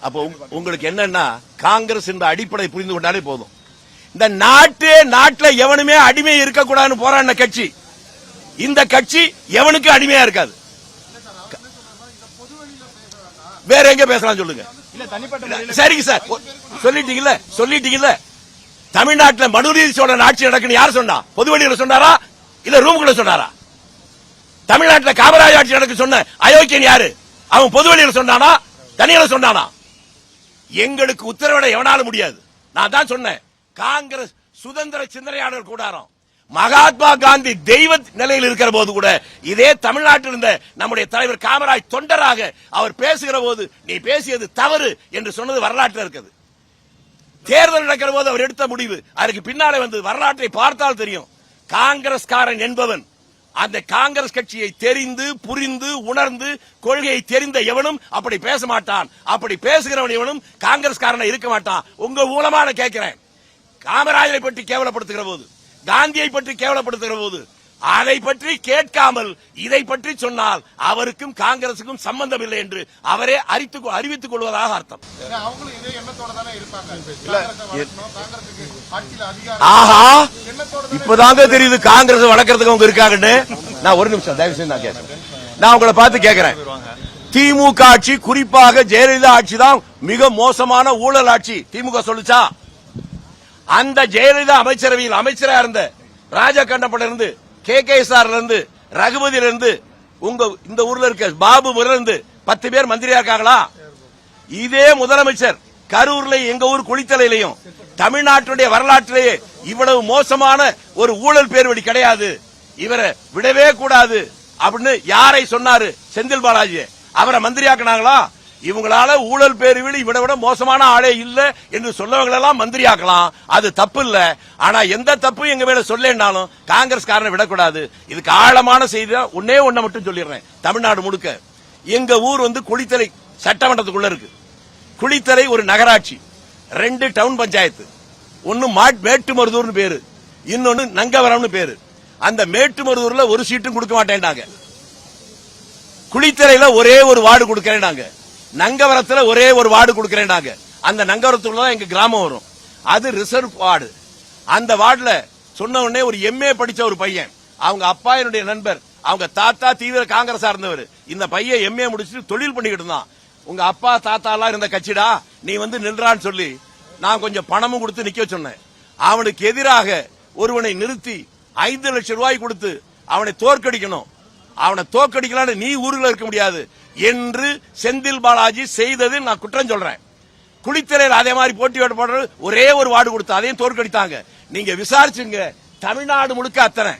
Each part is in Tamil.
அப்போ உங்களுக்கு என்னன்னா காங்கிரஸ் என்ற அடிப்படை புரிந்து கொண்டாலே போதும். இந்த நாட்டு நாட்டுல எவனுமே அடிமை இருக்கக்கூடாதுன்னு போராடின கட்சி. இந்த கட்சி எவனுக்கு அடிமையா இருக்காது. வேற எங்க பேசலாம் சொல்லுங்க. சரிங்க சார். சொல்லிட்டீங்கல்ல சொல்லிட்டீங்கல்ல. தமிழ்நாட்டுல மனுநீதி சோழன் ஆட்சி நடக்குன்னு யார் சொன்னா? பொதுவெளியில் சொன்னாரா? இல்ல ரூமுக்குள்ள சொன்னாரா? தமிழ்நாட்டுல காமராஜ் ஆட்சி நடக்கு சொன்ன அயோக்கியன் யாரு? அவன் பொதுவெளியில் சொன்னானா? தனியில சொன்னானா? எங்களுக்கு உத்தரவிட எவனால முடியாது. நான் தான் சொன்னேன். காங்கிரஸ் சுதந்திர சிந்தனையாளர் கூடாரம். மகாத்மா காந்தி தெய்வ நிலையில் இருக்கிற போது கூட இதே தமிழ்நாட்டில் இருந்த நம்முடைய தலைவர் காமராஜ் தொண்டராக அவர் பேசுகிற போது நீ பேசியது தவறு என்று சொன்னது வரலாற்றில் இருக்குது. தேர்தல் நடக்கிற போது அவர் எடுத்த முடிவு அதற்கு பின்னாலே வந்து வரலாற்றை பார்த்தால் தெரியும். காங்கிரஸ்காரன் என்பவன் அந்த காங்கிரஸ் கட்சியை தெரிந்து புரிந்து உணர்ந்து கொள்கையை தெரிந்த எவனும் அப்படி பேச மாட்டான். அப்படி பேசுகிறவன் எவனும் காங்கிரஸ்காரனை இருக்க மாட்டான். உங்க மூலமா நான் கேட்கிறேன். காமராஜரை பற்றி கேவலப்படுத்துகிற போது காந்தியை பற்றி கேவலப்படுத்துகிற போது அதை பற்றி கேட்காமல் இதை பற்றி சொன்னால் அவருக்கும் காங்கிரசுக்கும் சம்பந்தம் இல்லை என்று அவரே அறித்து அறிவித்துக் கொள்வதாக அர்த்தம். ஆஹா! இப்பதாங்க தெரியுது காங்கிரஸ் வளர்க்கறதுக்கு அவங்க இருக்காங்கன்னு. நான் ஒரு நிமிஷம் தயவு செய்து நான் கேட்கிறேன். நான் உங்களை பார்த்து கேட்கிறேன். திமுக ஆட்சி குறிப்பாக ஜெயலலிதா ஆட்சி தான் மிக மோசமான ஊழல் ஆட்சி. திமுக சொல்லுச்சா? அந்த ஜெயலலிதா அமைச்சரவையில் அமைச்சரா இருந்த ராஜகண்டப்பட இருந்து கே கே இருந்து ரகுபதியில இருந்து உங்க இந்த ஊர்ல இருக்க பாபு இருந்து பத்து பேர் மந்திரியா இருக்காங்களா? இதே முதலமைச்சர் கரூர்ல எங்க ஊர் குளித்தலையிலையும் தமிழ்நாட்டுடைய வரலாற்றிலேயே இவ்வளவு மோசமான ஒரு ஊழல் பேர்வழி கிடையாது. இவரை விடவே கூடாது அப்படின்னு யாரை சொன்னாரு செந்தில் பாலாஜி அவரை மந்திரியாக்குனாங்களா? இவங்களால ஊழல் பேருவில் இவனை விட மோசமான ஆளே இல்ல என்று சொல்லவங்களெல்லாம் மந்திரியாக்கலாம். அது தப்பு இல்ல ஆனா எந்த தப்பும் எங்க மேல சொல்லேன்னாலும் காங்கிரஸ் காரனை விடக்கூடாது. இதுக்கு ஆழமான செய்தி ஒன்னே ஒன்ன மட்டும் சொல்லிடுறேன். தமிழ்நாடு முழுக்க. எங்க ஊர் வந்து குளித்தலை சட்டமன்றத்துக்குள்ள இருக்கு. குளித்தலை ஒரு நகராட்சி. ரெண்டு டவுன் பஞ்சாயத்து. ஒன்னு மாட் மேட்டுமருதூர்னு பேரு. இன்னொன்னு நங்கவரம்னு பேரு. அந்த மேட்டுமருதூர்ல ஒரு சீட்டும் கொடுக்க மாட்டேன்டாங்க. குளித்தலையில ஒரே ஒரு வார்டு கொடுக்கறேன்னாங்க நங்கவரத்துல ஒரே ஒரு வார்டு கொடுக்கறேன்னாங்க அந்த நங்கவரத்துக்குள்ள தான் எங்க கிராமம் வரும். அது ரிசர்வ் வார்டு. அந்த வார்டுல சொன்ன உடனே ஒரு எம்ஏ படிச்ச ஒரு பையன். அவங்க அப்பா என்னுடைய நண்பர். அவங்க தாத்தா தீவிர காங்கிரஸா இருந்தவர். இந்த பையன் எம்ஏ முடிச்சுட்டு தொழில் பண்ணிக்கிட்டு இருந்தான். உங்க அப்பா தாத்தா எல்லாம் இருந்த கட்சிடா? நீ வந்து நின்றான்னு சொல்லி நான் கொஞ்சம் பணமும் கொடுத்து நிக்க சொன்னேன். அவனுக்கு எதிராக ஒருவனை நிறுத்தி ஐந்து லட்சம் ரூபாய் கொடுத்து அவனை தோற்கடிக்கணும். அவனை தோற்கடிக்கலான்னு நீ ஊர்ல இருக்க முடியாது என்று செந்தில் பாலாஜி செய்தது நான் குற்றம் சொல்றேன். குளித்தலையில் அதே மாதிரி போட்டி போடுறது ஒரே ஒரு வார்டு கொடுத்து அதையும் தோற்கடித்தாங்க. நீங்க விசாரிச்சுங்க. தமிழ்நாடு முழுக்க அத்தனை.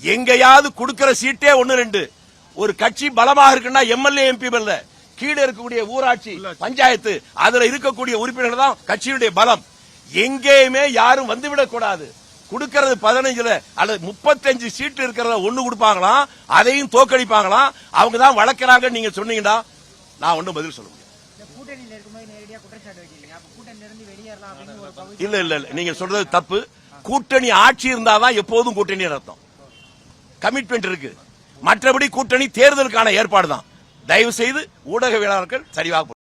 எங்கேயாவது கொடுக்கிற சீட்டே ஒன்னு ரெண்டு. ஒரு கட்சி பலமாக இருக்குன்னா எம்எல்ஏ எம்பி இல்ல கீழே இருக்கக்கூடிய ஊராட்சி பஞ்சாயத்து அதுல இருக்கக்கூடிய உறுப்பினர்கள் தான் கட்சியுடைய பலம். எங்கேயுமே யாரும் வந்துவிடக் கூடாது கொடுக்கறது பதினஞ்சுல அல்லது முப்பத்தஞ்சு சீட்டு இருக்கிறத ஒண்ணு கொடுப்பாங்களாம் அதையும் தோக்கடிப்பாங்களாம் அவங்க தான் வளர்க்கறாங்க நீங்க சொன்னீங்கன்னா நான் ஒண்ணும் பதில் சொல்ல இல்ல இல்ல இல்ல நீங்க சொல்றது தப்பு. கூட்டணி ஆட்சி இருந்தாதான் எப்போதும் கூட்டணி அர்த்தம் கமிட்மெண்ட் இருக்கு. மற்றபடி கூட்டணி தேர்தலுக்கான ஏற்பாடு தான் தயவு செய்து ஊடகவியலாளர்கள் சரிவாக